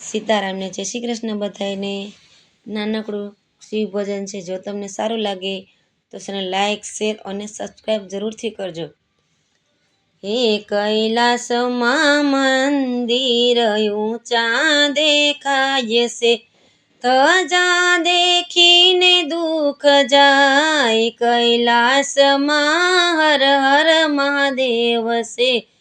સીતારામને જય શ્રી કૃષ્ણ બધાને નાનકડું શિવભોજન છે, જો તમને સારું લાગે તો તેને લાઈક શેર અને સબસ્ક્રાઈબ જરૂરથી કરજો. હે કૈલાસમાં મંદિર ઊંચા દેખાય છે. ધજા દેખીને દુઃખ જાય કૈલાસમાં હર હર મહાદેવ છે.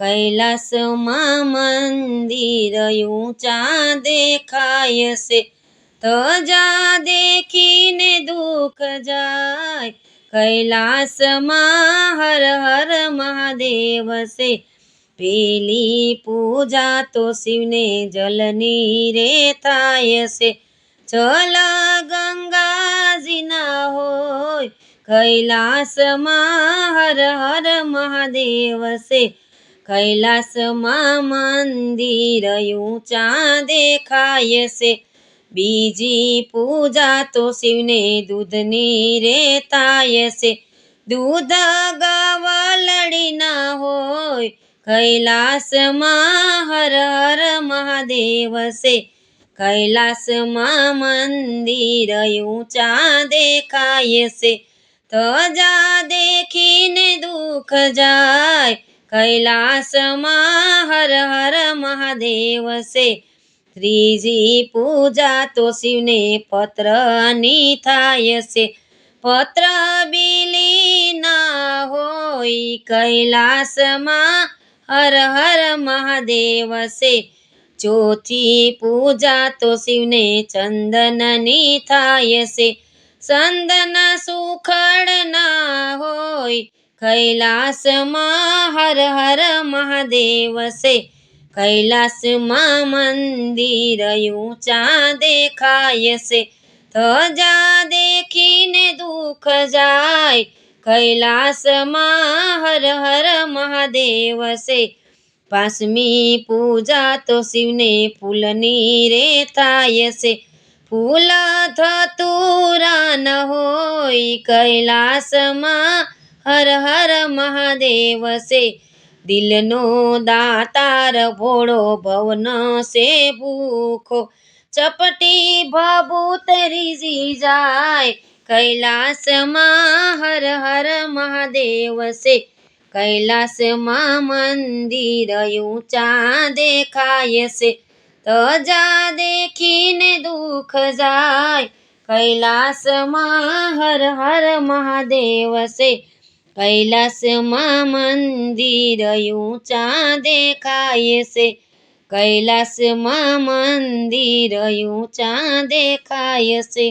કૈલાસમાં મંદિર ઊંચા દેખાય છે. તજા દેખીને દુઃખ જાય. કૈલાસમાં હર હર મહાદેવ છે. પેલી પૂજા તો શિવને જલની રે થાય છે. ચલ ગંગાજીના હોય. કૈલાસમાં હર હર મહાદેવ છે. કૈલાસમાં મંદિર ઊંચા દેખાય છે. બીજી પૂજા તો શિવને દૂધની રે થાય છે. દૂધ ગવલડીના હોય, કૈલાસમાં હર હર મહાદેવ છે. કૈલાસમાં મંદિર ઊંચા દેખાય છે. તજા દેખીને દુઃખ જાય કૈલાસમાં હર હર મહાદેવ છે ત્રીજી પૂજા તો શિવને પત્રની થાય છે પત્ર બીલીના હોય કૈલાસમાં હર હર મહાદેવ છે ચોથી પૂજા તો શિવને ચંદનની થાય છે ચંદન સુખડના હોય કૈલાસમાં હર હર મહાદેવ છે કૈલાસમાં મંદિર ઊંચા દેખાય છે ધજા દેખીને દુઃખ જાય. કૈલાસમાં હર હર મહાદેવ છે પાંચમી પૂજા તો શિવને ફૂલની રે થાય છે ફૂલ થતું ન હોય કૈલાસમાં હર હર મહાદેવ સે. દિલનો દાતાર ભોળો ભવન સે ભૂખો. ચપટી ભભૂતરી જાય. કૈલાસમાં હર હર મહાદેવ છે કૈલાસમાં મંદિર ઊંચા દેખાય છે તજા દેખીને દુઃખ જાય. કૈલાસમાં હર હર મહાદેવ છે કૈલાસમાં મંદિર ઊંચા દેખાય છે કૈલાસમાં મંદિર ઊંચા દેખાય છે